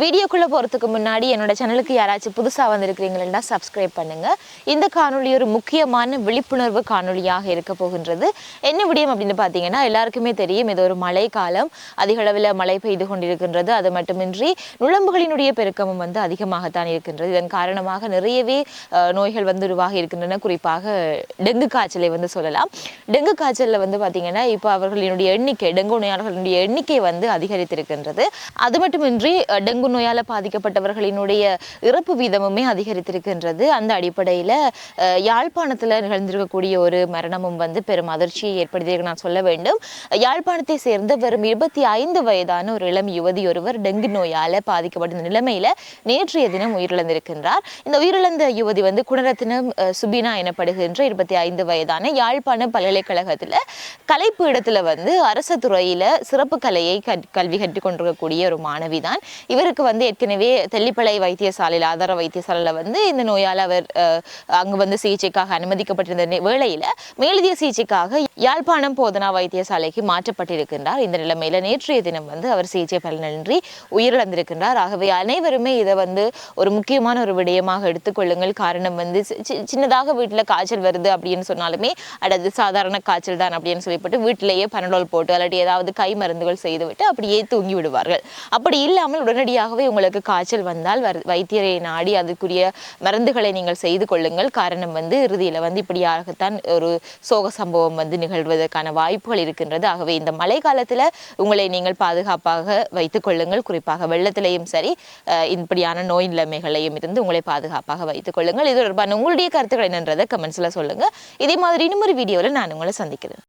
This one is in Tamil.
வீடியோக்குள்ளே போகிறதுக்கு முன்னாடி என்னோட சேனலுக்கு யாராச்சும் புதுசாக வந்திருக்கிறீங்களா சப்ஸ்கிரைப் பண்ணுங்க. இந்த காணொளி ஒரு முக்கியமான விழிப்புணர்வு காணொளியாக இருக்க போகின்றது. என்ன விடியம் அப்படின்னு பார்த்தீங்கன்னா எல்லாருக்குமே தெரியும் இது ஒரு மழை காலம் அதிக அளவில் மழை பெய்து கொண்டிருக்கின்றது. அது மட்டுமின்றி நுழம்புகளினுடைய பெருக்கமும் வந்து அதிகமாகத்தான் இருக்கின்றது. இதன் காரணமாக நிறையவே நோய்கள் வந்து உருவாகி இருக்கின்றன. குறிப்பாக டெங்கு காய்ச்சலை வந்து சொல்லலாம். டெங்கு காய்ச்சலில் வந்து பார்த்தீங்கன்னா இப்போ அவர்களினுடைய எண்ணிக்கை டெங்கு நோயாளர்களுடைய எண்ணிக்கை வந்து அதிகரித்திருக்கின்றது. அது மட்டுமின்றி டெங்கு டெங்கு நோயால் பாதிக்கப்பட்டவர்களினுடைய இறப்பு வீதமுமே அதிகரித்திருக்கின்றது. அந்த அடிப்படையில் யாழ்ப்பாணத்தில் நிகழ்ந்திருக்கக்கூடிய ஒரு மரணமும் வந்து பெரும் அதிர்ச்சியை ஏற்படுத்தியிருக்கு நான் சொல்ல வேண்டும். யாழ்ப்பாணத்தை சேர்ந்த வெறும் இருபத்தி ஐந்து வயதான ஒரு இளம் யுவதி ஒருவர் டெங்கு நோயால் பாதிக்கப்பட்ட நிலைமையில் நேற்றைய தினம் உயிரிழந்திருக்கின்றார். இந்த உயிரிழந்த யுவதி வந்து குணரத்தினம் சுபினா எனப்படுகின்ற இருபத்தி ஐந்து வயதான யாழ்ப்பாண பல்கலைக்கழகத்தில் கலைப்பு இடத்துல வந்து அரசு துறையில் சிறப்பு கலையை கல்வி கற்றுக் கொண்டிருக்கக்கூடிய ஒரு மாணவி தான் இவர் இவருக்கு வந்து ஏற்கனவே தெல்லிப்பளை வைத்தியசாலையில் ஆதார வைத்தியசாலையில் வந்து இந்த நோயால் அவர் அங்கு வந்து சிகிச்சைக்காக அனுமதிக்கப்பட்டிருந்த வேளையில் மேலதிய சிகிச்சைக்காக யாழ்ப்பாணம் போதனா வைத்தியசாலைக்கு மாற்றப்பட்டிருக்கின்றார். இந்த நிலைமையில் நேற்றைய தினம் வந்து அவர் சிகிச்சை பலனின்றி உயிரிழந்திருக்கின்றார். ஆகவே அனைவருமே இதை வந்து ஒரு முக்கியமான ஒரு விடயமாக எடுத்துக்கொள்ளுங்கள் காரணம் வந்து சி- சின்னதாக வீட்டில் காய்ச்சல் வருது அப்படின்னு சொன்னாலுமே அடது சாதாரண காய்ச்சல் தான் அப்படின்னு சொல்லிப்பட்டு வீட்டிலேயே பனடோல் போட்டு அல்லது ஏதாவது கை மருந்துகள் செய்துவிட்டு அப்படியே தூங்கி விடுவார்கள். அப்படி இல்லாமல் உடனடியாக உடனடியாகவே உங்களுக்கு காய்ச்சல் வந்தால் வைத்தியரை நாடி அதுக்குரிய மருந்துகளை நீங்கள் செய்து கொள்ளுங்கள். காரணம் வந்து இறுதியில் வந்து இப்படியாகத்தான் ஒரு சோக சம்பவம் வந்து நிகழ்வதற்கான வாய்ப்புகள் இருக்கின்றது. ஆகவே இந்த மழை காலத்தில் உங்களை நீங்கள் பாதுகாப்பாக வைத்துக் கொள்ளுங்கள். குறிப்பாக வெள்ளத்திலையும் சரி இப்படியான நோய் நிலைமைகளையும் இருந்து உங்களை பாதுகாப்பாக வைத்துக் கொள்ளுங்கள். இது தொடர்பான உங்களுடைய கருத்துக்கள் என்னன்றதை கமெண்ட்ஸில் சொல்லுங்கள் இதே மாதிரி இன்னும் ஒரு வீடியோவில் நான் உங்களை சந்திக்கிறேன்.